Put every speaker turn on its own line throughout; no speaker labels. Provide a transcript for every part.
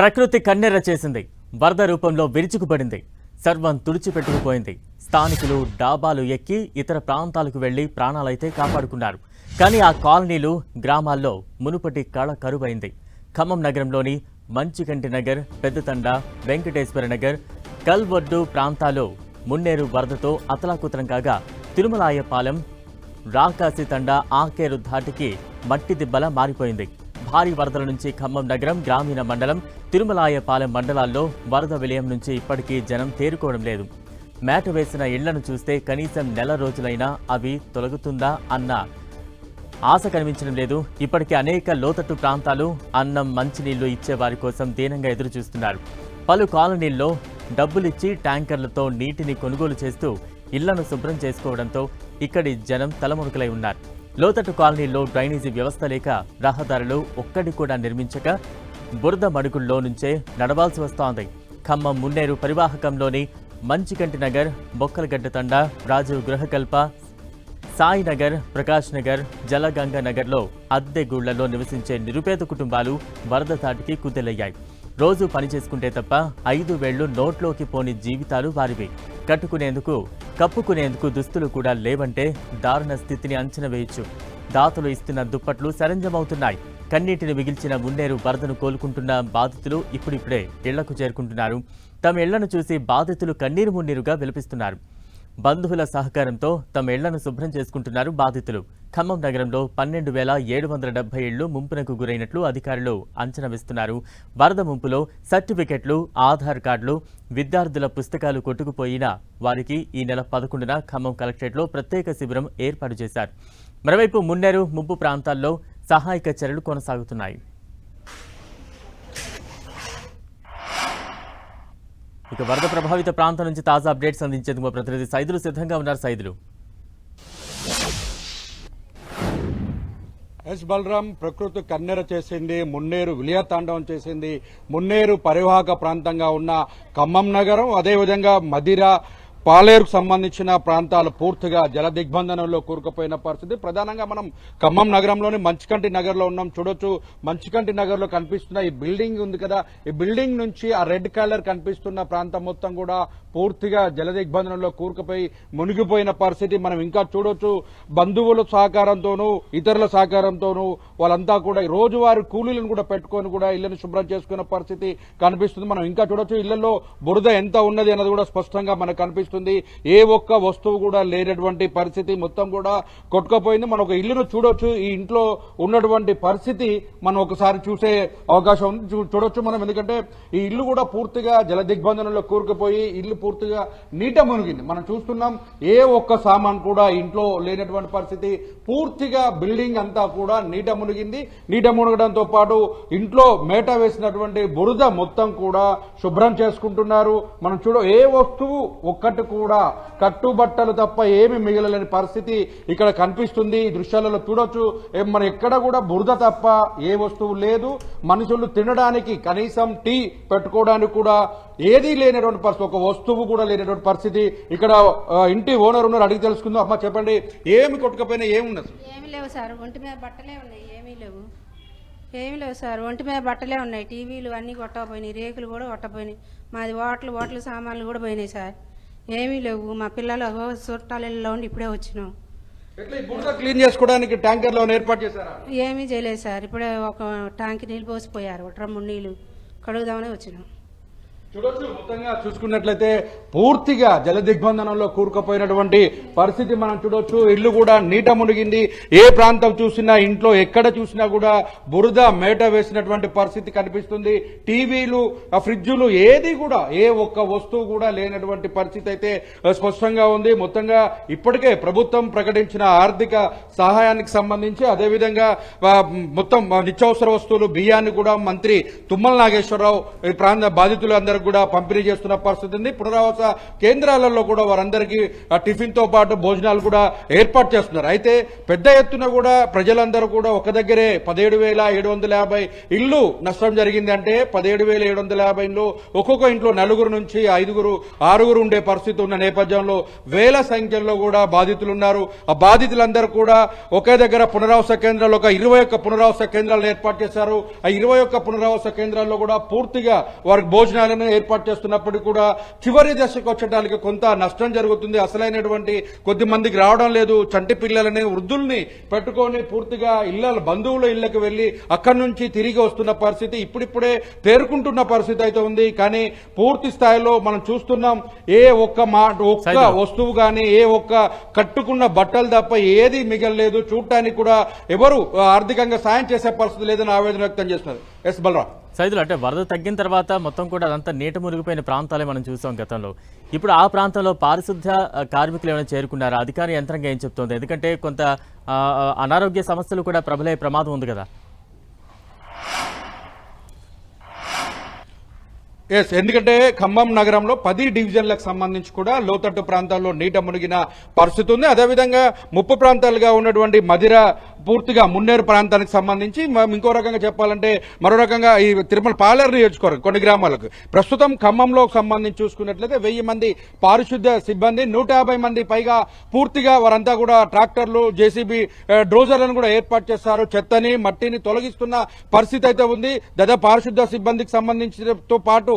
ప్రకృతి కన్నెర్ర చేసింది. వరద రూపంలో విరుచుకుపడింది. సర్వం తుడిచిపెట్టుకుపోయింది. స్థానికులు డాబాలు ఎక్కి ఇతర ప్రాంతాలకు వెళ్ళి ప్రాణాలైతే కాపాడుకున్నారు. కానీ ఆ కాలనీలు గ్రామాల్లో మునుపటి కళ కరువైంది. ఖమ్మం నగరంలోని మంచికంటి నగర్ పెద్దతండ వెంకటేశ్వర నగర్ కల్వొడ్డు ప్రాంతాల్లో మున్నేరు వరదతో అతలాకుతలం కాగా తిరుమలాయపాలెం రాకాసి తండ ఆకేరు ధాటికి మట్టి దిబ్బలా మారిపోయింది. భారీ వరదల నుంచి ఖమ్మం నగరం గ్రామీణ మండలం తిరుమలాయపాలెం మండలాల్లో వరద విలయం నుంచి ఇప్పటికీ జనం తేరుకోవడం లేదు. మేట వేసిన ఇళ్ళను చూస్తే కనీసం నెల రోజులైనా అవి తొలగుతుందా అన్న ఆశ కనిపించడం లేదు. ఇప్పటికే అనేక లోతట్టు ప్రాంతాలు అన్నం మంచినీళ్ళు ఇచ్చే వారి కోసం దీనంగా ఎదురు చూస్తున్నారు పలు కాలనీల్లో డబ్బులిచ్చి ట్యాంకర్లతో నీటిని కొనుగోలు చేస్తూ ఇళ్ళను శుభ్రం చేసుకోవడంతో ఇక్కడి జనం తలమురుకులై ఉన్నారు. లోతట్టు కాలనీలో డ్రైనేజీ వ్యవస్థ లేక రహదారులు ఒక్కటి కూడా నిర్మించక బురద మడుగుల్లో నుంచే నడవాల్సి వస్తోంది. ఖమ్మం మున్నేరు పరివాహకంలోని మంచికంటి నగర్ బొక్కలగడ్డ తండా రాజు గృహకల్ప సాయినగర్ ప్రకాష్ నగర్ జలగంగ నగర్లో అద్దె గూళ్ళలో నివసించే నిరుపేద కుటుంబాలు వరద తాటికి కుదెలయ్యాయి. రోజు పని చేసుకుంటే తప్ప ఐదు వేళ్ళు నోట్లోకి పోని జీవితాలు వారివి. కట్టుకునేందుకు కప్పుకునేందుకు దుస్తులు కూడా లేవంటే దారుణ స్థితిని అంచనా వేయొచ్చు. దాతలు ఇస్తున్న దుప్పట్లు సరంజమవుతున్నాయి. కన్నీటిని మిగిల్చిన మున్నేరు వరదను కోలుకుంటున్న బాధితులు ఇప్పుడిప్పుడే ఇళ్ళకు చేరుకుంటున్నారు. తమ ఇళ్ళను చూసి బాధితులు కన్నీరు మున్నీరుగా విలపిస్తున్నారు. బంధువుల సహకారంతో తమ ఇళ్ళను శుభ్రం చేసుకుంటున్నారు బాధితులు. ఖమ్మం నగరంలో పన్నెండు వేల ఏడు వందల డెబ్బై ఇళ్ళు ముంపునకు గురైనట్లు అధికారులు అంచనా వేస్తున్నారు. వరద ముంపులో సర్టిఫికెట్లు ఆధార్ కార్డులు విద్యార్థుల పుస్తకాలు కొట్టుకుపోయిన వారికి ఈ నెల పదకొండున ఖమ్మం కలెక్టరేట్లో ప్రత్యేక శిబిరం ఏర్పాటు చేశారు. మరోవైపు మున్నేరు ముంపు ప్రాంతాల్లో సహాయక చర్యలు కొనసాగుతున్నాయి. ఇక వరద ప్రభావిత ప్రాంతం నుంచి తాజా అప్డేట్స్ అందించేందుకు మా ప్రతినిధి సైదులు సిద్ధంగా ఉన్నారు. సైదులు.
ఎస్ బలరాం ప్రకృతి కన్నెర చేసింది మున్నేరు విలియతాండవం చేసింది మున్నేరు పరివాహక ప్రాంతంగా ఉన్న ఖమ్మం నగరం అదేవిధంగా మదిర పాలేరుకు సంబంధించిన ప్రాంతాలు పూర్తిగా జల దిగ్బంధనంలో కూరుకుపోయిన పరిస్థితి. ప్రధానంగా మనం ఖమ్మం నగరంలోని మంచికంటి నగర్లో ఉన్నాం. చూడొచ్చు మంచికంటి నగర్లో కనిపిస్తున్న ఈ బిల్డింగ్ ఉంది కదా. ఈ బిల్డింగ్ నుంచి ఆ రెడ్ కలర్ కనిపిస్తున్న ప్రాంతం మొత్తం కూడా పూర్తిగా జల దిగ్బంధనంలో కూరుకుపోయి మునిగిపోయిన పరిస్థితి మనం ఇంకా చూడొచ్చు. బంధువుల సహకారంతోనూ ఇతరుల సహకారంతోనూ వాళ్ళంతా కూడా రోజువారి కూలీలను కూడా పెట్టుకొని కూడా ఇళ్ళను శుభ్రం చేసుకున్న పరిస్థితి కనిపిస్తుంది. మనం ఇంకా చూడొచ్చు ఇళ్ళలో బురద ఎంత ఉన్నది అన్నది కూడా స్పష్టంగా మనకు కనిపిస్తుంది. ఏ ఒక్క వస్తువు కూడా లేనటువంటి పరిస్థితి మొత్తం కూడా కొట్టుకుపోయింది. మనం ఒక ఇల్లును చూడొచ్చు. ఈ ఇంట్లో ఉన్నటువంటి పరిస్థితి మనం ఒకసారి చూసే అవకాశం ఉంది. చూడొచ్చు మనం. ఎందుకంటే ఈ ఇల్లు కూడా పూర్తిగా జల దిగ్బంధనంలో కూరుకుపోయి ఇల్లు పూర్తిగా నీట మునిగింది. మనం చూస్తున్నాం ఏ ఒక్క సామాన్ కూడా ఇంట్లో లేనటువంటి పరిస్థితి. పూర్తిగా బిల్డింగ్ అంతా కూడా నీట మునిగింది. నీట మునగడంతో పాటు ఇంట్లో మేట వేసినటువంటి బురద మొత్తం కూడా శుభ్రం చేసుకుంటున్నారు. మనం చూడ ఏ వస్తువు ఒక్కటి కూడా కట్టుబట్టలు తప్ప ఏమి మిగలలేని పరిస్థితి ఇక్కడ కనిపిస్తుంది. ఈ దృశ్యాలలో చూడొచ్చు. మన ఎక్కడ కూడా బురద తప్ప ఏ వస్తువు లేదు. మనుషులు తినడానికి కనీసం టీ పెట్టుకోవడానికి కూడా ఏదీ లేనటువంటి పరిస్థితి ఒక వస్తువు కూడా లేనటువంటి పరిస్థితి. ఇక్కడ ఇంటి ఓనర్ ఉన్నారు అడిగి తెలుసుకుందాం. అమ్మ చెప్పండి. ఏమి కొట్టుకపోయినా ఏమున్నది?
ఏమీ లేవు సార్. ఒంటి మీద బట్టలే ఉన్నాయి. ఏమీ లేవు. ఏమీ లేవు సార్. ఒంటి మీద బట్టలే ఉన్నాయి. టీవీలు అన్నీ కొట్టకపోయినాయి. రేకులు కూడా కొట్టపోయినాయి మాది ఓట్లు ఓట్ల సామాన్లు కూడా పోయినాయి సార్. ఏమీ లేవు. మా పిల్లలు చుట్టాలలో ఉండి ఇప్పుడే వచ్చినాం.
క్లీన్ చేసుకోవడానికి ట్యాంకర్లో ఏర్పాటు చేశారా?
ఏమీ చేయలేదు సార్. ఇప్పుడే ఒక ట్యాంక్ నీళ్ళు పోసిపోయారు. ఒక డ్రమ్ము నీళ్ళు కడుగుదామని వచ్చినాం.
చూడొచ్చు. మొత్తంగా చూసుకున్నట్లయితే పూర్తిగా జల దిగ్బంధనంలో కూరుకుపోయినటువంటి పరిస్థితి మనం చూడొచ్చు. ఇల్లు కూడా నీట మునిగింది. ఏ ప్రాంతం చూసినా ఇంట్లో ఎక్కడ చూసినా కూడా బురద మేట వేసినటువంటి పరిస్థితి కనిపిస్తుంది. టీవీలు ఆ ఫ్రిడ్జులు ఏది కూడా ఏ ఒక్క వస్తువు కూడా లేనటువంటి పరిస్థితి అయితే స్పష్టంగా ఉంది. మొత్తంగా ఇప్పటికే ప్రభుత్వం ప్రకటించిన ఆర్థిక సహాయానికి సంబంధించి అదేవిధంగా మొత్తం నిత్యావసర వస్తువులు బియ్యాన్ని కూడా మంత్రి తుమ్మల నాగేశ్వరరావు ఈ ప్రాంత బాధితులు అందరూ వారికి కూడా పంపిణీ చేస్తున్న పరిస్థితి ఉంది. పునరావాస కేంద్రాలలో కూడా వారందరికీ ఆ, పాటు భోజనాలు కూడా ఏర్పాటు చేస్తున్నారు. అయితే పెద్ద ఎత్తున కూడా ప్రజలందరూ కూడా ఒక దగ్గరే పదిహేడు వేల ఏడు వందల యాభై ఇల్లు నష్టం జరిగింది అంటే పదిహేడు వేల ఏడు వందల యాభై ఇల్లు ఒక్కొక్క ఇంట్లో నలుగురు నుంచి ఐదుగురు ఆరుగురు ఉండే పరిస్థితి ఉన్న నేపథ్యంలో వేల సంఖ్యలో కూడా బాధితులు ఉన్నారు. ఆ బాధితులందరూ కూడా ఒకే దగ్గర పునరావాస కేంద్రాలు ఒక ఇరవై ఒక్క పునరావాస కేంద్రాలను ఏర్పాటు చేశారు. ఆ ఇరవై ఒక్క పునరావాస కేంద్రాల్లో కూడా పూర్తిగా వారికి భోజనాలను ఏర్పాటు చేస్తున్నప్పటికీ కూడా చివరి దశకు వచ్చడానికి కొంత నష్టం జరుగుతుంది. అసలైనటువంటి కొద్ది మందికి రావడం లేదు. చంటి పిల్లలని వృద్ధుల్ని పెట్టుకొని పూర్తిగా ఇళ్ళ బంధువుల ఇళ్ళకు వెళ్ళి అక్కడి నుంచి తిరిగి వస్తున్న పరిస్థితి ఇప్పుడిప్పుడే తేరుకుంటున్న పరిస్థితి అయితే ఉంది. కానీ పూర్తి స్థాయిలో మనం చూస్తున్నాం ఏ ఒక్క మాట ఒక్క. వస్తువు గాని ఏ ఒక్క కట్టుకున్న బట్టలు తప్ప ఏది మిగలలేదు. చూడటానికి కూడా ఎవరు ఆర్థికంగా సాయం చేసే పరిస్థితి లేదని ఆవేదన వ్యక్తం చేస్తున్నారు. ఎస్ బలరాం.
సైదులు అంటే వరద తగ్గిన తర్వాత మొత్తం కూడా అదంతా నీట మునిగిపోయిన ప్రాంతాలే మనం చూసాం గతంలో. ఇప్పుడు ఆ ప్రాంతంలో పారిశుద్ధ్య కార్మికులు ఏమైనా చేరుకున్నారా? అధికార యంత్రంగా ఏం చెప్తోంది? ఎందుకంటే కొంత ఆ, అనారోగ్య సమస్యలు కూడా ప్రబలే ప్రమాదం ఉంది కదా.
ఎస్ ఎందుకంటే ఖమ్మం నగరంలో పది డివిజన్లకు సంబంధించి కూడా లోతట్టు ప్రాంతాల్లో నీట మునిగిన పరిస్థితి ఉంది. అదేవిధంగా ముప్పు ప్రాంతాలుగా ఉన్నటువంటి మధిర పూర్తిగా మున్నేరు ప్రాంతానికి సంబంధించి మనం ఇంకో రకంగా చెప్పాలంటే మరో రకంగా ఈ తిరుమల పాలేరు నియోజకవర్గం కొన్ని గ్రామాలకు. ప్రస్తుతం ఖమ్మంలో సంబంధించి చూసుకున్నట్లయితే వెయ్యి మంది పారిశుద్ధ్య సిబ్బంది నూట యాభై మంది పైగా పూర్తిగా వారంతా కూడా ట్రాక్టర్లు జేసీబీ డ్రోజర్లను కూడా ఏర్పాటు చేస్తారు. చెత్తని మట్టిని తొలగిస్తున్న పరిస్థితి అయితే ఉంది. దాదాపు పారిశుద్ధ్య సిబ్బందికి సంబంధించినతో పాటు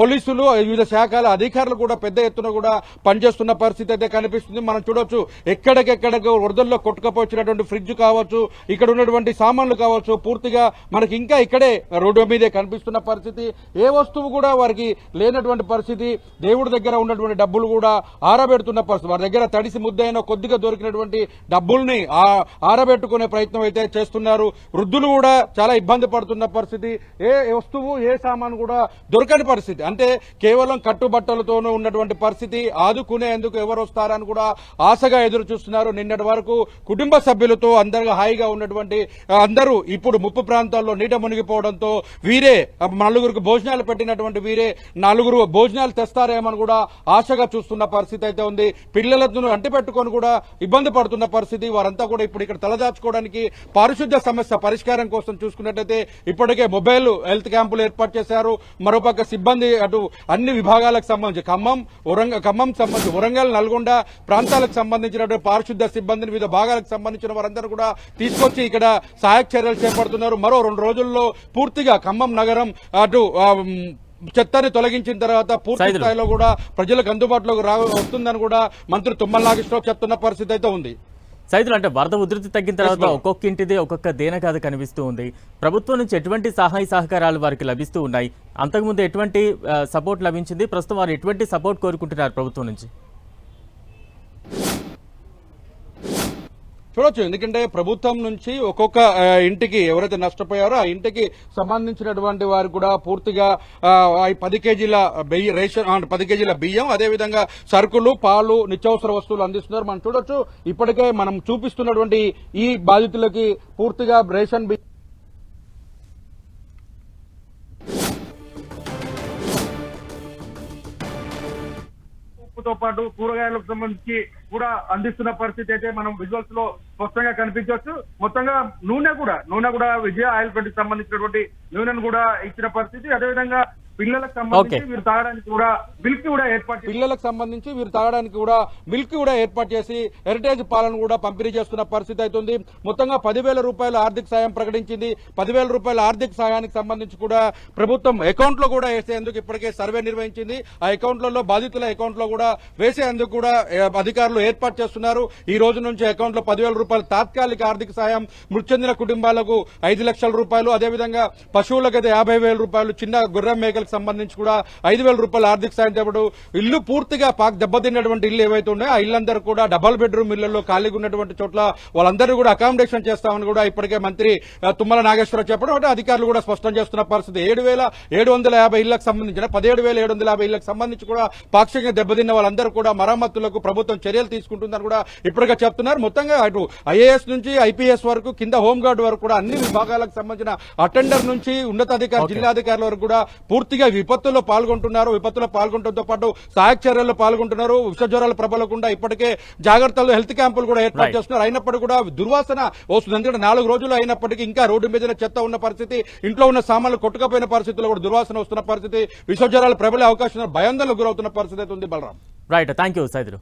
పోలీసులు వివిధ శాఖల అధికారులు కూడా పెద్ద ఎత్తున కూడా పనిచేస్తున్న పరిస్థితి అయితే కనిపిస్తుంది. మనం చూడొచ్చు ఎక్కడికెక్కడికి వరదల్లో కొట్టుకపోచ్చినటువంటి ఫ్రిడ్జ్ కావచ్చు ఇక్కడ ఉన్నటువంటి సామాన్లు కావచ్చు పూర్తిగా మనకి ఇంకా ఇక్కడే రోడ్డు మీదే కనిపిస్తున్న పరిస్థితి. ఏ వస్తువు కూడా వారికి లేనటువంటి పరిస్థితి. దేవుడి దగ్గర ఉన్నటువంటి డబ్బులు కూడా ఆరబెడుతున్న పరిస్థితి. వారి దగ్గర తడిసి ముద్దైన కొద్దిగా దొరికినటువంటి డబ్బుల్ని ఆరబెట్టుకునే ప్రయత్నం అయితే చేస్తున్నారు. వృద్ధులు కూడా చాలా ఇబ్బంది పడుతున్న పరిస్థితి. ఏ వస్తువు ఏ సామాను కూడా దొరకని పరిస్థితి. అంటే కేవలం కట్టుబట్టలతోనూ ఉన్నటువంటి పరిస్థితి ఆదుకునేందుకు ఎవరు వస్తారని కూడా ఆశగా ఎదురు చూస్తున్నారు. నిన్నటి వరకు కుటుంబ సభ్యులతో అందరూ హాయిగా ఉన్నటువంటి అందరూ ఇప్పుడు ముప్పు ప్రాంతాల్లో నీట మునిగిపోవడంతో వీరే నలుగురికి భోజనాలు పెట్టినటువంటి వీరే నలుగురు భోజనాలు తెస్తారేమని కూడా ఆశగా చూస్తున్న పరిస్థితి అయితే ఉంది. పిల్లలను అంటి పెట్టుకొని కూడా ఇబ్బంది పడుతున్న పరిస్థితి వారంతా కూడా ఇప్పుడు ఇక్కడ తలదాచుకోవడానికి పారిశుద్ధ్య సమస్య పరిష్కారం కోసం చూసుకున్నట్లయితే ఇప్పటికే మొబైల్ హెల్త్ క్యాంపులు ఏర్పాటు చేశారు. మరోపక్క సిబ్బంది అటు అన్ని విభాగాలకు సంబంధించి ఖమ్మం వరంగ ఖమ్మం సంబంధించి వరంగల్ నల్గొండ ప్రాంతాలకు సంబంధించినటువంటి పారిశుద్ధ్య సిబ్బందిని వివిధ భాగాలకు సంబంధించిన వారందరూ కూడా తీసుకొచ్చి ఇక్కడ సహాయక చర్యలు చేపడుతున్నారు మరో రెండు రోజుల్లో పూర్తిగా ఖమ్మం నగరం అటు ఆ, మ్, చెత్తని తొలగించిన తర్వాత పూర్తి. స్థాయిలో కూడా ప్రజలకు అందుబాటులోకి రా వస్తుందని కూడా మంత్రి తుమ్మల నాగేశ్వరరావు చెప్తున్న పరిస్థితి అయితే ఉంది
సైదులు అంటే వరద ఉధృతి తగ్గిన తర్వాత. ఒక్కొక్క ఇంటిది ఒక్కొక్క దేనగాథ కనిపిస్తూ ఉంది. ప్రభుత్వం నుంచి ఎటువంటి సహాయ సహకారాలు వారికి లభిస్తూ ఉన్నాయి? అంతకుముందు ఎటువంటి సపోర్ట్ లభించింది? ప్రస్తుతం వారు ఎటువంటి సపోర్ట్ కోరుకుంటున్నారు ప్రభుత్వం నుంచి?
చూడొచ్చు. ఎందుకంటే ప్రభుత్వం నుంచి ఒక్కొక్క ఇంటికి ఎవరైతే నష్టపోయారో ఆ ఇంటికి సంబంధించినటువంటి వారు కూడా పూర్తిగా పది కేజీల బియ్య రేషన్ పది కేజీల బియ్యం అదేవిధంగా సరుకులు పాలు నిత్యావసర వస్తువులు అందిస్తున్నారు. మనం చూడొచ్చు ఇప్పటికే మనం చూపిస్తున్నటువంటి ఈ బాధితులకి పూర్తిగా రేషన్ బియ్యం
తో పాటు కూరగాయలకు సంబంధించి కూడా అందిస్తున్న పరిస్థితి అయితే మనం విజువల్స్లో స్పష్టంగా కనిపించవచ్చు. మొత్తంగా నూనె కూడా నూనె కూడా విజయ ఆయిల్కి సంబంధించినటువంటి నూనెను కూడా ఇచ్చిన పరిస్థితి. అదేవిధంగా పిల్లలకు సంబంధించి. వీరు తాగడానికి కూడా మిల్క్ కూడా ఏర్పాటు చేసి
పిల్లలకు సంబంధించి వీరు తాగడానికి కూడా మిల్క్ కూడా ఏర్పాటు చేసి హెరిటేజ్ పాలను కూడా పంపిణీ చేస్తున్న పరిస్థితి అవుతుంది. మొత్తంగా పదివేల రూపాయల ఆర్థిక సాయం ప్రకటించింది. పదివేల రూపాయల ఆర్థిక సాయానికి సంబంధించి కూడా ప్రభుత్వం అకౌంట్లో కూడా వేసేందుకు ఇప్పటికే సర్వే నిర్వహించింది. ఆ అకౌంట్లలో బాధితుల అకౌంట్లో కూడా వేసేందుకు కూడా అధికారులు ఏర్పాటు చేస్తున్నారు. ఈ రోజు నుంచి అకౌంట్లో పదివేల రూపాయలు తాత్కాలిక ఆర్థిక సాయం మృతి చెందిన కుటుంబాలకు ఐదు లక్షల రూపాయలు. అదేవిధంగా పశువులకు అయితే యాభై వేల రూపాయలు చిన్న గుర్రం మేకలకు సంబంధించి కూడా ఐదు వేల రూపాయలు ఆర్థిక సాయం తేపడు ఇల్లు పూర్తిగా పాక్ దెబ్బతిన్నటువంటి ఇల్లు ఏవైతే ఉన్నాయో ఆ ఇల్లందరూ కూడా డబల్ బెడ్రూమ్ ఇళ్ళలో ఖాళీగా ఉన్నటువంటి చోట్ల వాళ్ళందరూ కూడా అకామిడేషన్ చేస్తామని కూడా ఇప్పటికే మంత్రి తుమ్మల నాగేశ్వరరావు చెప్పడం. అంటే అధికారులు కూడా స్పష్టం చేస్తున్న పరిస్థితి. ఏడు వేల ఏడు వందల యాభై ఇళ్ళకు సంబంధించిన పదిహేడు వేల ఏడు వందల యాభై ఇళ్ళకు సంబంధించి కూడా పాక్షికంగా దెబ్బతిన్న వాళ్ళందరూ కూడా మరమ్మతులకు ప్రభుత్వం చర్యలు తీసుకుంటుందని కూడా ఇప్పటికే చెప్తున్నారు. మొత్తంగా అటు ఐఏఎస్ నుంచి ఐపీఎస్ వరకు కింద హోంగార్డ్ వరకు కూడా అన్ని విభాగాలకు సంబంధించిన అటెండర్ నుంచి ఉన్నతాధికారి. జిల్లాధికారుల వరకు కూడా పూర్తిగా విపత్తుల్లో పాల్గొంటున్నారు. విపత్తులో పాల్గొనడంతో పాటు సహాయక చర్యల్లో పాల్గొంటున్నారు. విషజ్వరాలు ప్రబలకుండా ఇప్పటికే జాగ్రత్తలు హెల్త్ క్యాంపులు కూడా ఏర్పాటు. చేస్తున్నారు. అయినప్పటికీ కూడా దుర్వాసన వస్తుంది. ఎందుకంటే నాలుగు రోజులు అయినప్పటికీ ఇంకా రోడ్డు మీద చెత్త ఉన్న పరిస్థితి ఇంట్లో ఉన్న సామాన్లు కొట్టుకపోయిన పరిస్థితుల్లో కూడా దుర్వాసన వస్తున్న పరిస్థితి విషజ్వరాలు ప్రబలే అవకాశం భయాందోళనకు గురవుతున్న పరిస్థితి అయితే ఉంది Balaram.
Right thank you Saidulu